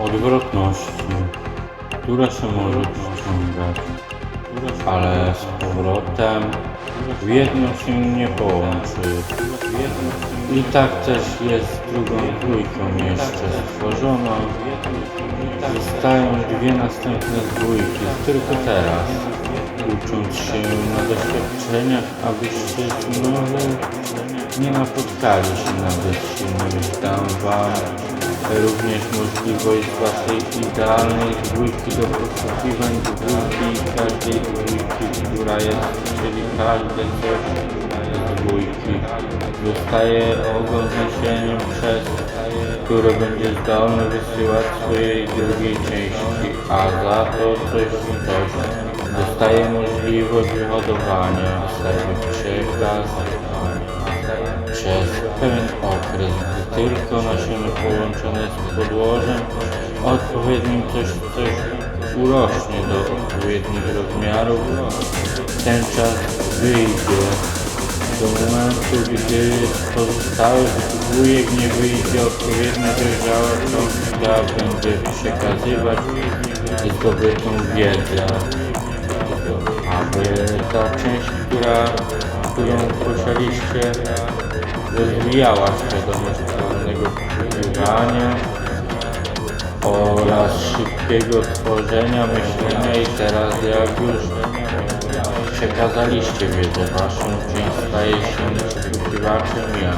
odwrotności, które się może ściągać, ale z powrotem w jedno się nie połączy. I tak też jest z drugą dwójką jeszcze stworzoną. Zostają dwie następne dwójki, tylko teraz. Ucząc się na doświadczeniach, abyście znowu nie napotkali się na bezsilność. Dam wam również możliwość waszej idealnej dwójki do poszukiwań dwójki każdej dwójki, która jest, czyli każde coś dwójki. Zostaje ogon nasieniem przez które będzie zdolny wysyłać swojej drugiej części, a za to coś coś dostaje możliwość wyhodowania. Sobie przekaz przez pewien okres, gdy tylko nasienie połączone z podłożem odpowiednim coś, coś urośnie do odpowiednich rozmiarów, ten czas wyjdzie do momentu, gdy pozostały dwójek nie wyjdzie odpowiednio dojrzała cząstka będzie przekazywać zdobytą wiedzę. Aby ta część, która, którą słyszeliście, rozwijała świadomość pełnego poszukiwania oraz szybkiego tworzenia myślenia i teraz jak już przekazaliście wiedzę waszą, część staje się poszukiwaczem ja.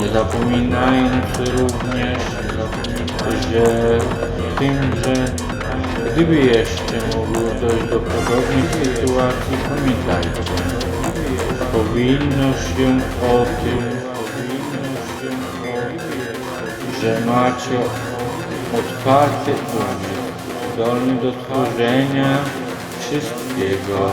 Nie zapominając również, że tym, że gdyby jeszcze mogło dojść do podobnych sytuacji, pamiętajcie, powinno się o tym, że macie otwarty umysł, zdolny do tworzenia wszystkiego,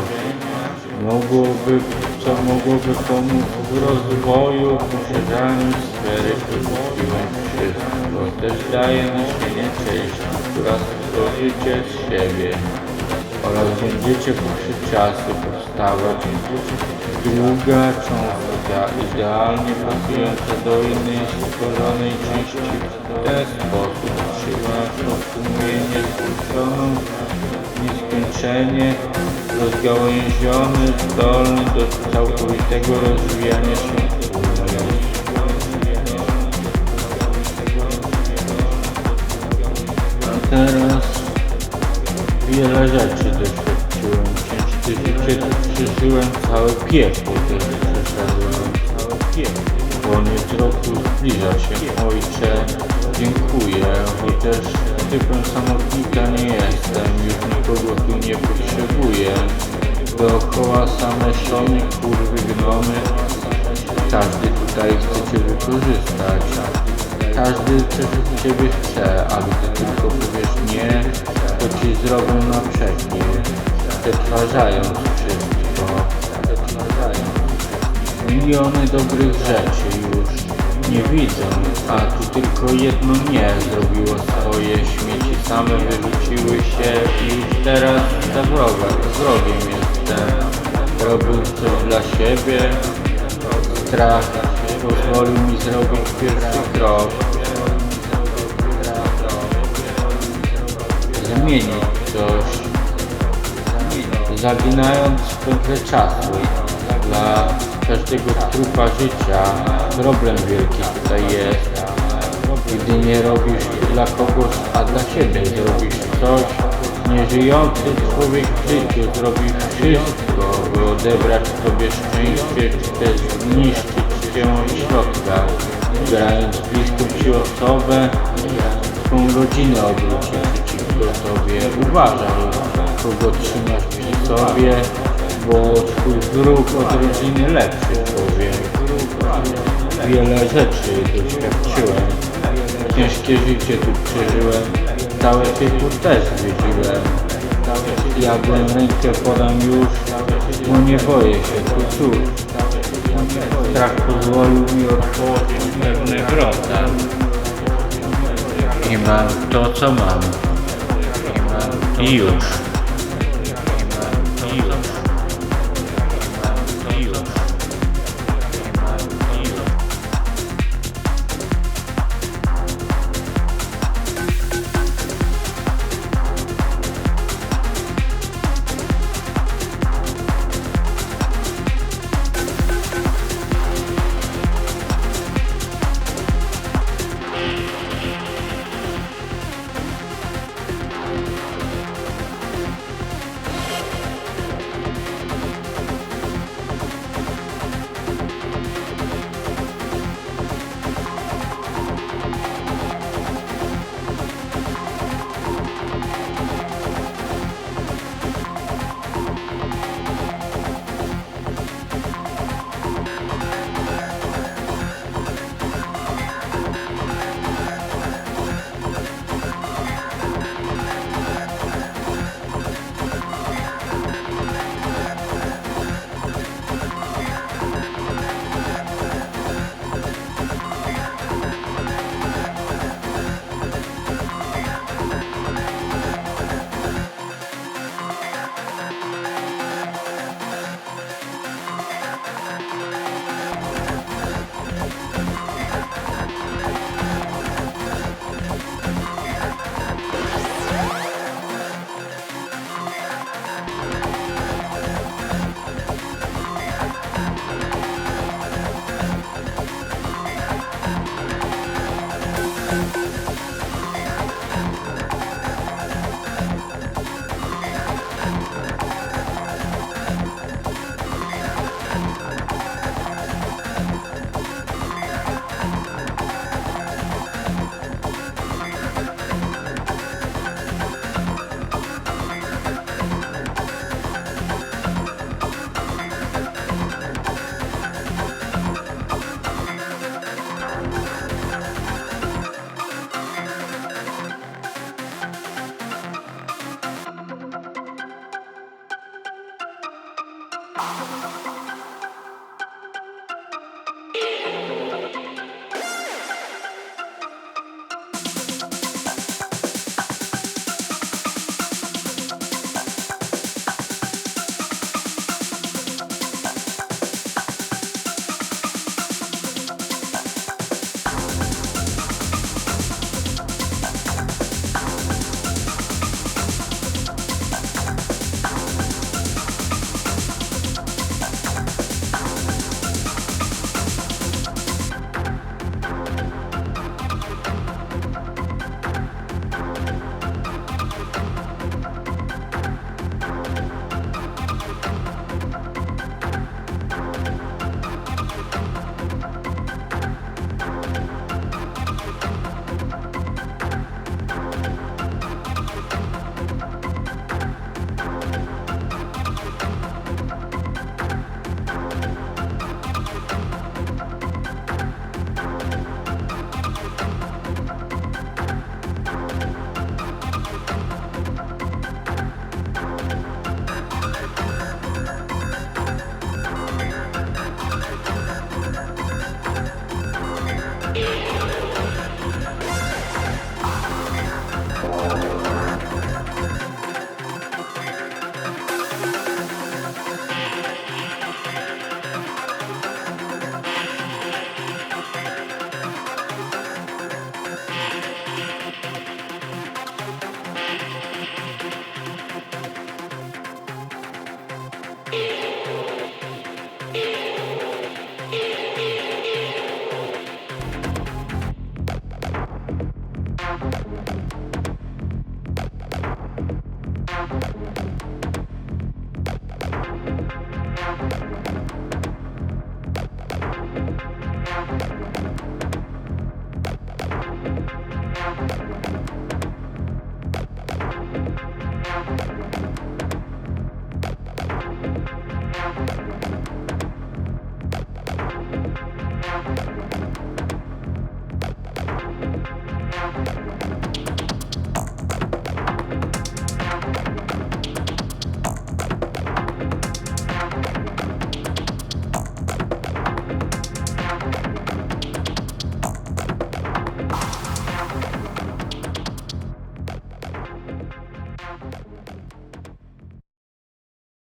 mogłoby, co mogłoby pomóc w rozwoju, posiadaniu sfery poszukiwań wszystko. Też daje nasienie części, która stworzycie z siebie. Oraz będziecie poprzez czasy powstawać długa cząstka idealnie pasująca do innej stworzonej części. W ten sposób trzymasz sumienie skróconą nieskończenie rozgałęziony, zdolny do całkowitego rozwijania się A teraz wiele rzeczy doświadczyłem. Życie przeżyłem całe piekło też przeszedłem. Całe piekło. Koniec roku zbliża się. Ojcze, dziękuję, chociaż typem samotnika nie jestem, już nikogo tu nie potrzebuję. Dookoła same szony, kurwy, gnomy. Każdy tutaj chce Cię wykorzystać. Każdy coś od Ciebie chce, a gdy tylko powiesz nie, to Ci zrobią na przekór. Przetwarzając Miliony dobrych rzeczy już nie widzą, a tu tylko jedno nie zrobiło swoje śmieci same wyrzuciły się i już teraz za wroga, wrogiem jestem. Robił coś dla siebie, strach pozwolił mi zrobić pierwszy krok. Zmienić coś, zaginając pętlę czasu dla każdego trupa życia problem wielki tutaj jest. Gdy nie robisz dla kogoś, a dla siebie zrobisz coś, nieżyjący człowiek w życiu zrobi wszystko, by odebrać sobie szczęście, czy też zniszczyć cię od środka, grając bliską ci osobę, swą rodzinę obróci przeciwko tobie. Uważaj, kogo trzymasz przy sobie, bo twój wróg od rodziny lepszy człowiek. Wiele rzeczy doświadczyłem. Ciężkie życie tu przeżyłem. Całe piekło też zwiedziłem. Jadłem rękę podam już, bo nie boję się tu cóż. Strach pozwolił mi otworzyć pewne wrota. I mam to, co mam. I już.